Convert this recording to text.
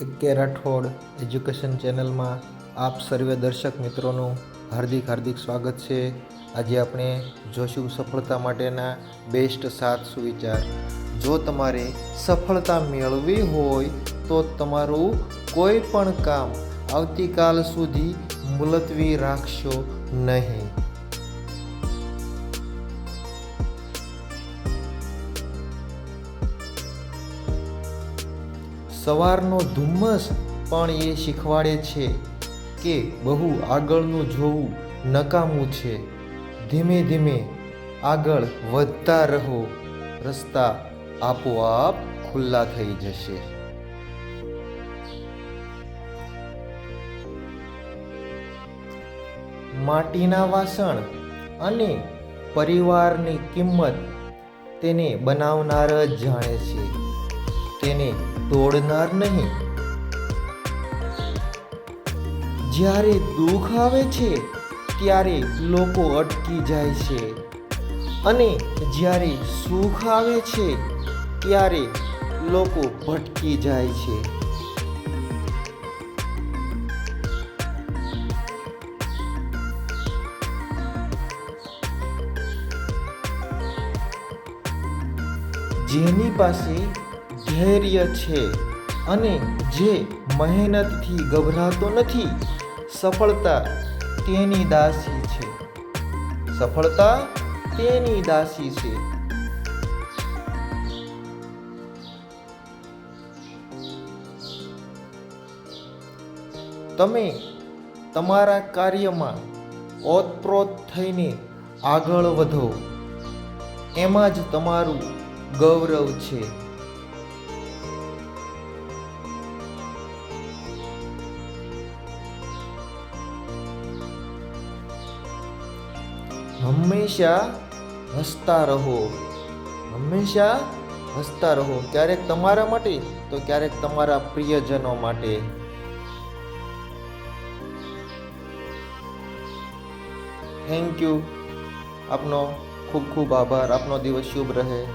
કે રાઠોડ એજ્યુકેશન ચેનલમાં આપ સર્વે દર્શક મિત્રોનું હાર્દિક હાર્દિક સ્વાગત છે. આજે આપણે જોશું સફળતા માટેના બેસ્ટ સાત સુવિચાર. જો તમારે સફળતા મેળવી હોય તો તમારું કોઈ પણ કામ આવતીકાલ સુધી મુલતવી રાખશો નહીં. સવારનો ધુમ્મસ પણ એ શીખવાડે છે કે બહુ આગળનું જોવું નકામું છે. ધીમે ધીમે આગળ વધતા રહો. રસ્તા આપોઆપ ખુલ્લા થઈ જશે. માટીના વાસણ અને પરિવારની કિંમત તેને બનાવનાર જ જાણે છે. તેને તોડનાર નહીં. જ્યારે દુઃખ આવે છે, ત્યારે લોકો અટકી જાય છે. અને જ્યારે સુખ આવે છે, ત્યારે લોકો ભટકી જાય છે. જેની પાસે ધૈર્ય છે અને જે મહેનતથી ગભરાતો નથી, સફળતા તેની દાસી છે. સફળતા તેની દાસી છે. તમે તમારા કાર્યમાં ઓતપ્રોત થઈને આગળ વધો. એમાં જ તમારું ગૌરવ છે. હંમેશા હસતા રહો. હંમેશા હસતા રહો. ક્યારેક તમારા માટે, તો ક્યારેક તમારા પ્રિયજનો માટે. થેન્ક યુ આપનો ખૂબ ખૂબ આભાર. આપનો દિવસ શુભ રહે.